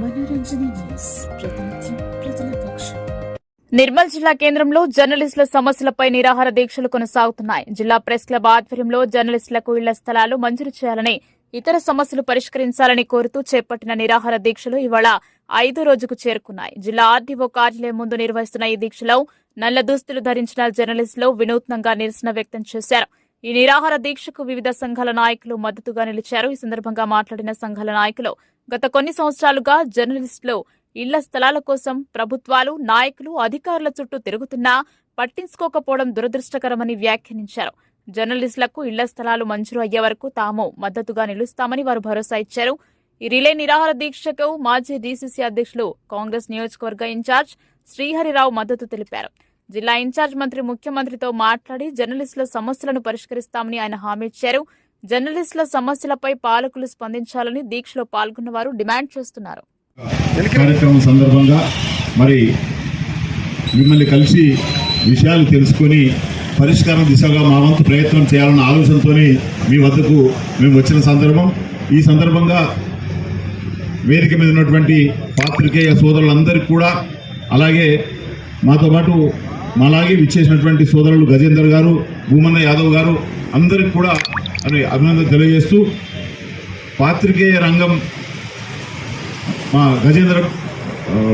మనోరంజన news. ప్రతినిత్యం ప్రజల పక్షం నిర్మల్ జిల్లా కేంద్రంలో జర్నలిస్టుల సమస్యలపై నిరాహార దీక్షలు కొనసాగుతున్నాయి. జిల్లా ప్రెస్ క్లబ్ ఆధ్వర్యంలో జర్నలిస్టులకు ఇళ్ళ స్థలాలు మంజూరు చేయాలని ఇతర సమస్యలు పరిష్కరించాలని కోరుతూ చేపట్టిన నిరాహార దీక్షలు ఇవాళ ఐదో రోజుకు చేరుకున్నాయి. జిల్లా ఆర్డీఓ కార్యాలయం ముందు నిర్వహిస్తున్న ఈ దీక్షలో నల్ల దుస్తులు ధరించిన జర్నలిస్టులు వినూత్నంగా నిరసన వ్యక్తం చేశారు. ఈ నిరాహార దీక్షకు వివిధ సంఘాల నాయకులు మద్దతుగా నిలిచారు. ఈ సందర్భంగా మాట్లాడిన సంఘాల నాయకులు గత కొన్ని సంవత్సరాలుగా జర్నలిస్టులు ఇళ్ళ స్థలాల కోసం ప్రభుత్వాలు నాయకులు అధికారుల చుట్టూ తిరుగుతున్నా పట్టించుకోకపోవడం దురదృష్టకరమని వ్యాఖ్యానించారు. జర్నలిస్టులకు ఇళ్ళ స్థలాలు మంజూరు అయ్యే వరకు తాము మద్దతుగా నిలుస్తామని వారు భరోసా ఇచ్చారు. ఈ రిలే నిరాహార దీక్షకు మాజీ డీసీసీ అధ్యక్షులు కాంగ్రెస్ నియోజకవర్గ ఇన్ఛార్జ్ శ్రీహరిరావు మద్దతు తెలిపారు. జిల్లా ఇన్ఛార్జ్ మంత్రి ముఖ్యమంత్రితో మాట్లాడి జర్నలిస్టుల సమస్యలను పరిష్కరిస్తామని ఆయన హామీ ఇచ్చారు. జర్నలిస్టుల సమస్యలపై పాలకులు స్పందించాలని దీక్షలో పాల్గొన్న వారు డిమాండ్ చేస్తున్నారు. కార్యక్రమం సందర్భంగా మరి మిమ్మల్ని కలిసి విషయాలు తెలుసుకొని పరిష్కారం దిశగా మా వంతు ప్రయత్నం చేయాలన్న ఆలోచనతో మీ వద్దకు మేము వచ్చిన సందర్భం. ఈ సందర్భంగా వేదిక మీద ఉన్నటువంటి పాత్రికేయ సోదరులందరికీ కూడా అలాగే మాతో పాటు మాలాగే విచ్చేసినటువంటి సోదరులు గజేందర్ గారు భూమన్న యాదవ్ గారు అందరికి కూడా అని అభినందన తెలియజేస్తూ పాత్రికేయ రంగం మా గజేంద్ర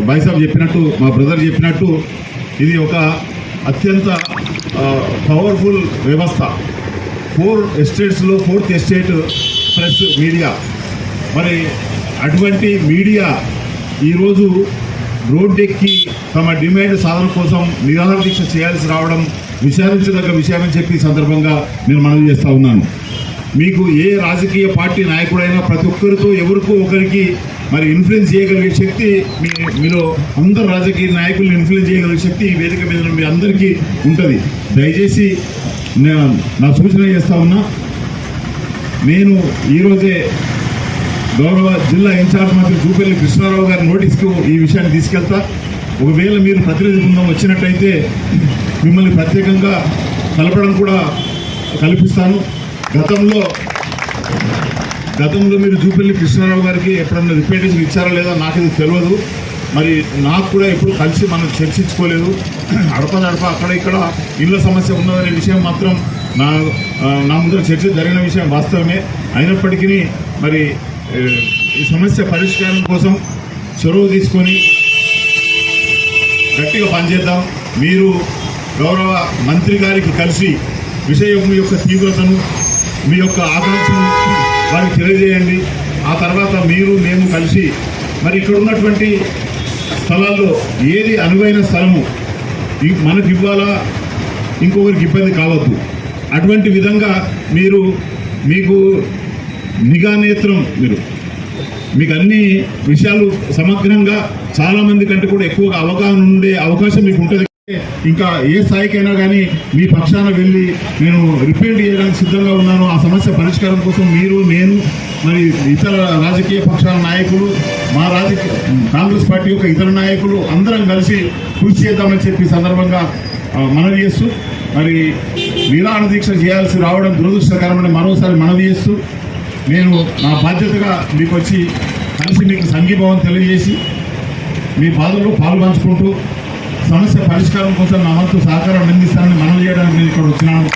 బైసాబ్ చెప్పినట్టు మా బ్రదర్ చెప్పినట్టు ఇది ఒక అత్యంత పవర్ఫుల్ వ్యవస్థ. ఫోర్ ఎస్టేట్స్లో ఫోర్త్ ఎస్టేట్ ప్రెస్ మీడియా మరి అటువంటి మీడియా ఈరోజు రోడ్డెక్కి తమ డిమాండ్ సాధన కోసం నిరాహార దీక్ష చేయాల్సి రావడం విచారించదగ్గ విషయమని చెప్పి సందర్భంగా నేను మనవి చేస్తా ఉన్నాను. మీకు ఏ రాజకీయ పార్టీ నాయకుడైనా ప్రతి ఒక్కరితో ఎవరికో ఒకరికి మరి ఇన్ఫ్లుయెన్స్ చేయగలిగే శక్తి మీ మీలో అందరు రాజకీయ నాయకులను ఇన్ఫ్లుయెన్స్ చేయగలిగే శక్తి ఈ వేదిక మీద మీ అందరికీ ఉంటుంది. దయచేసి నా సూచన చేస్తా ఉన్నా నేను ఈరోజే గౌరవ జిల్లా ఇన్ఛార్జ్ మంత్రి జూపల్లి కృష్ణారావు గారి నోటీస్కు ఈ విషయాన్ని తీసుకెళ్తా. ఒకవేళ మీరు ప్రతినిధి బృందం వచ్చినట్టయితే మిమ్మల్ని ప్రత్యేకంగా కలపడం కూడా కల్పిస్తాను. గతంలో గతంలో మీరు జూపల్లి కృష్ణారావు గారికి ఎప్పుడన్నా రిప్రజెంటేషన్ ఇచ్చారా లేదా నాకు ఇది తెలియదు మరి నాకు కూడా ఎప్పుడు కలిసి మనం చర్చించుకోలేదు. అడప నడప అక్కడ ఇక్కడ ఇళ్ళ సమస్య ఉన్నదనే విషయం మాత్రం నా నా ముందర చర్చ జరిగిన విషయం వాస్తవమే. అయినప్పటికీ మరి ఈ సమస్య పరిష్కారం కోసం చొరవ తీసుకొని గట్టిగా పనిచేద్దాం. మీరు గౌరవ మంత్రి గారికి కలిసి విషయం యొక్క తీవ్రతను మీ యొక్క ఆకాంక్షను వారికి తెలియజేయండి. ఆ తర్వాత మీరు మేము కలిసి మరి ఇక్కడ ఉన్నటువంటి స్థలాల్లో ఏది అనువైన స్థలము మనకి ఇవ్వాలా? ఇంకొకరికి ఇబ్బంది కావద్దు. అటువంటి విధంగా మీరు మీకు నిఘా నేత్రం మీరు మీకు అన్ని విషయాలు సమగ్రంగా చాలా మంది కంటే కూడా ఎక్కువగా అవగాహన ఉండే అవకాశం మీకు ఉంటుంది. ఇంకా ఏ స్థాయికైనా కానీ మీ పక్షాన వెళ్ళి నేను రిపేర్ చేయడానికి సిద్ధంగా ఉన్నాను. ఆ సమస్య పరిష్కారం కోసం మీరు నేను మరి ఇతర రాజకీయ పక్షాల నాయకులు మా రాజకీయ కాంగ్రెస్ పార్టీ యొక్క ఇతర నాయకులు అందరం కలిసి కృషి చేద్దామని చెప్పి సందర్భంగా మనవి చేస్తూ మరి నిరాణ దీక్ష చేయాల్సి రావడం దురదృష్టకరమని మరోసారి మనవి చేస్తూ నేను నా బాధ్యతగా మీకు వచ్చి కలిసి మీకు సంఘీభావం తెలియజేసి మీ బాధలు పాల్పంచుకుంటూ సమస్య పరిష్కారం కోసం నా వంతు సహకారం అందిస్తానని మనం చేయడానికి నేను ఇక్కడ వచ్చినాను.